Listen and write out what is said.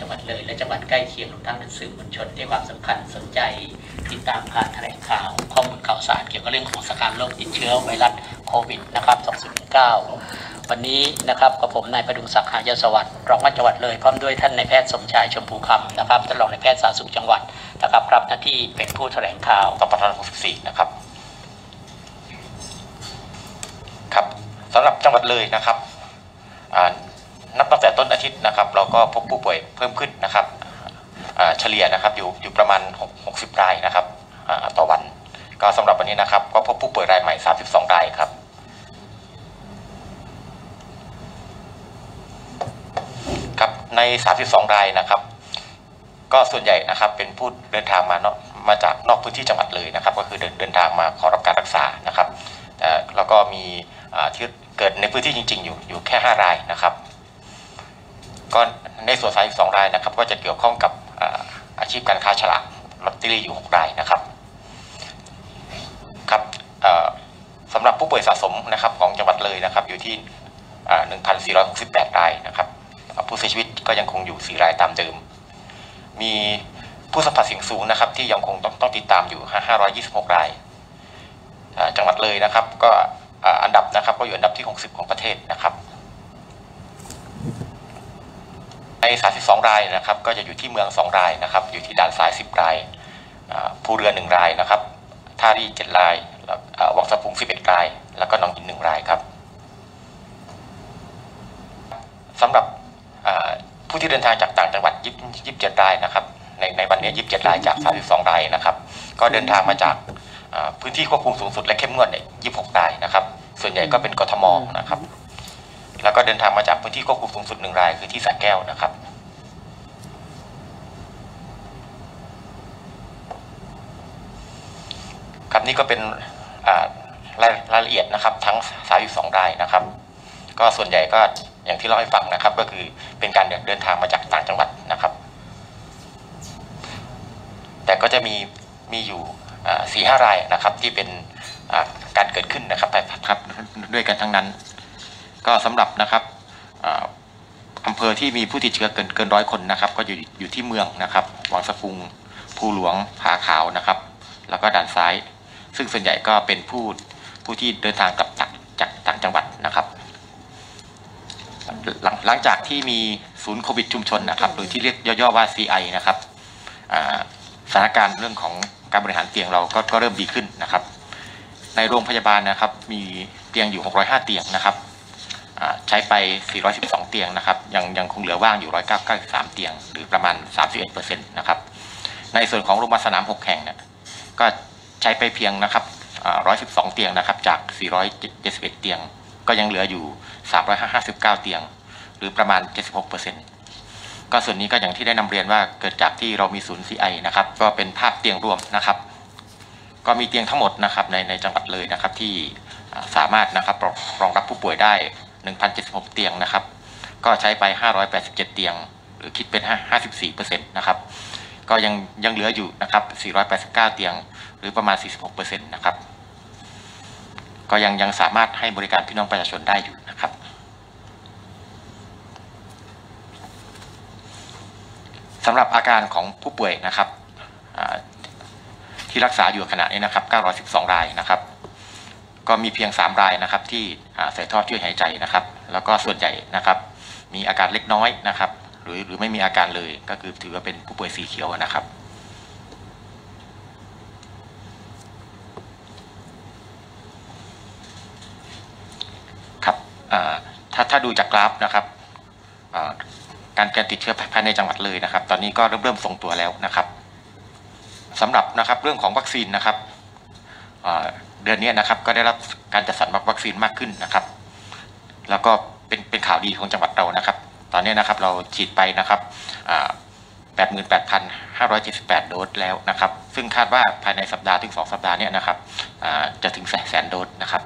จังหวัดเลย และจังหวัดใกล้เคียงรวมทั้งสื่อมวลชนที่ให้ความสำคัญสนใจ ติดตามผ่านแถลงข่าวข้อมูลข่าวสารเกี่ยวกับเรื่องของสถานการณ์โรคติดเชื้อไวรัสโควิดนะครับ2019วันนี้นะครับกับผมนายประดุงศักดิ์หายศวัสดิ์รองว่าจังหวัดเลยพร้อมด้วยท่านนายแพทย์สมชายชมพูคำนะครับท่านรองนายแพทย์สาธารณสุขจังหวัดนะครับรับหน้าที่เป็นผู้แถลงข่าวต่อประธาน64นะครับครับสำหรับจังหวัดเลยนะครับ นับตั้งแต่ต้นอาทิตย์นะครับเราก็พบผู้ป่วยเพิ่มขึ้นนะครับเฉลี่ยนะครับอยู่อยู่ประมาณ 60 รายนะครับต่อวัน ก็สำหรับวันนี้นะครับ ก็พบผู้ป่วยรายใหม่ 32 รายครับครับใน 32 รายนะครับ ก็ส่วนใหญ่นะครับเป็นผู้เดินทางมานอกมาจากนอกพื้นที่จังหวัดเลยนะครับ ก็คือเดินเดินทางมาขอรับการรักษานะครับแล้วก็มีที่เกิดในพื้นที่จริง ๆ อยู่อยู่แค่ 5 รายนะครับ ในส่วนสายสองรายนะครับ ก็จะเกี่ยวข้องกับอาชีพการค้าฉลากลอตเตอรี่อยู่ 6 รายนะครับครับสำหรับผู้ป่วยสะสมนะครับของจังหวัดเลยนะครับ อยู่ที่อ่า1,468 รายนะครับผู้เสียชีวิตก็ยังคงอยู่ 4 รายตามเดิม มีผู้สัมผัสเสี่ยงสูงนะครับ ที่ยังคงต้องต้องติดตามอยู่ 526 รายอ่าจังหวัดเลยนะครับ ก็อันดับนะครับก็อยู่อันดับที่ 60 ของประเทศนะครับ ใน 32 รายนะครับก็จะอยู่ที่เมือง 2 รายนะครับ อยู่ที่ด่านซ้าย 10 รายอ่าภูเรือ 1 รายนะครับท่ารี7รายวังสะพุง 11 ราย แล้วก็หนองหิน 1 รายครับสำหรับผู้ที่เดินทางจากต่างจังหวัด 27 รายนะครับในในวันนี้ 27 รายจาก 32 รายนะครับ ก็เดินทางมาจากพื้นที่ควบคุมสูงสุดและเข้มงวดเนี่ย26 รายนะครับ ส่วนใหญ่ก็เป็นกทมนะครับ แล้วก็เดินทางมาจากพื้นที่ควบคุมสูงสุดหนึ่งรายคือที่สระแก้วนะครับ ครับนี่ก็เป็นรายรายละเอียดนะครับ ทั้ง32รายนะครับ ก็ส่วนใหญ่ก็อย่างที่เล่าให้ฟังนะครับ ก็คือเป็นการเดินทางมาจากต่างจังหวัดนะครับ แต่ก็จะมีมีอยู่สี่ห้ารายนะครับที่เป็นการเกิดขึ้นนะครับครับด้วยกันทั้งนั้น ก็สำหรับนะครับอ่าอำเภอที่มีผู้ติดเชื้อเกินเกินร้อยคนนะครับ ก็อยู่อยู่ที่เมืองนะครับวังสะพุงภูหลวงผาขาวนะครับ แล้วก็ด่านซ้าย ซึ่งส่วนใหญ่ก็เป็นผู้ผู้ที่เดินทางกลับจากจากต่างจังหวัดนะครับหลังหลังจากที่มีศูนย์โควิดชุมชนนะครับ หรือที่เรียกย่อๆว่า CI นะครับสถานการณ์เรื่องของการบริหารเตียงเราก็ก็เริ่มดีขึ้นนะครับ ในโรงพยาบาลนะครับ มีเตียงอยู่ 605 เตียงนะครับ ใช้ไป 412 เตียงนะครับยังยังคงเหลือว่างอยู่ 193 เตียง หรือประมาณ 31%นะครับในส่วนของโรงพยาบาลสนาม 6 แห่งเนี่ยก็ใช้ไปเพียงนะครับ 112 เตียงนะครับจาก 471 เตียง ก็ยังเหลืออยู่ 359 เตียง หรือประมาณ 76%ก็ส่วนนี้ก็อย่างที่ได้นำเรียนว่าเกิดจากที่เรามีศูนย์ CI นะครับก็เป็นภาพเตียงรวมนะครับ ก็มีเตียงทั้งหมดนะครับในในจังหวัดเลยนะครับที่สามารถนะครับรองรับผู้ป่วยได้ 1,076 เตียงนะครับ ก็ใช้ไป 587 เตียง หรือคิดเป็น 54%นะครับ ก็ยังยังเหลืออยู่นะครับ 489 เตียง หรือประมาณ 46%นะครับ ก็ยังยังสามารถให้บริการพี่น้องประชาชนได้อยู่นะครับ สำหรับอาการของผู้ป่วยนะครับที่รักษาอยู่ขณะนี้นะครับ 912 รายนะครับ ก็มีเพียง 3 รายนะครับที่ใส่ท่อช่วยหายใจนะครับ แล้วก็ส่วนใหญ่นะครับมีอาการเล็กน้อยนะครับ หรือหรือไม่มีอาการเลยก็คือถือว่าเป็นผู้ป่วยสีเขียวนะครับครับถ้าถ้าดูจากกราฟนะครับการการติดเชื้อภายในจังหวัดเลยนะครับ ตอนนี้ก็เริ่มเริ่มทรงตัวแล้วนะครับสำหรับนะครับเรื่องของวัคซีนนะครับ เดือนนี้นะครับก็ได้รับการจัดสรรวัคซีนมากขึ้นนะครับ แล้วก็เป็นเป็นข่าวดีของจังหวัดเรานะครับ ตอนนี้นะครับเราฉีดไปนะครับอ่า88,578 โดสแล้วนะครับ ซึ่งคาดว่าภายในสัปดาห์ถึง 2 สัปดาห์เนี้นะครับจะถึงแสนโดสนะครับ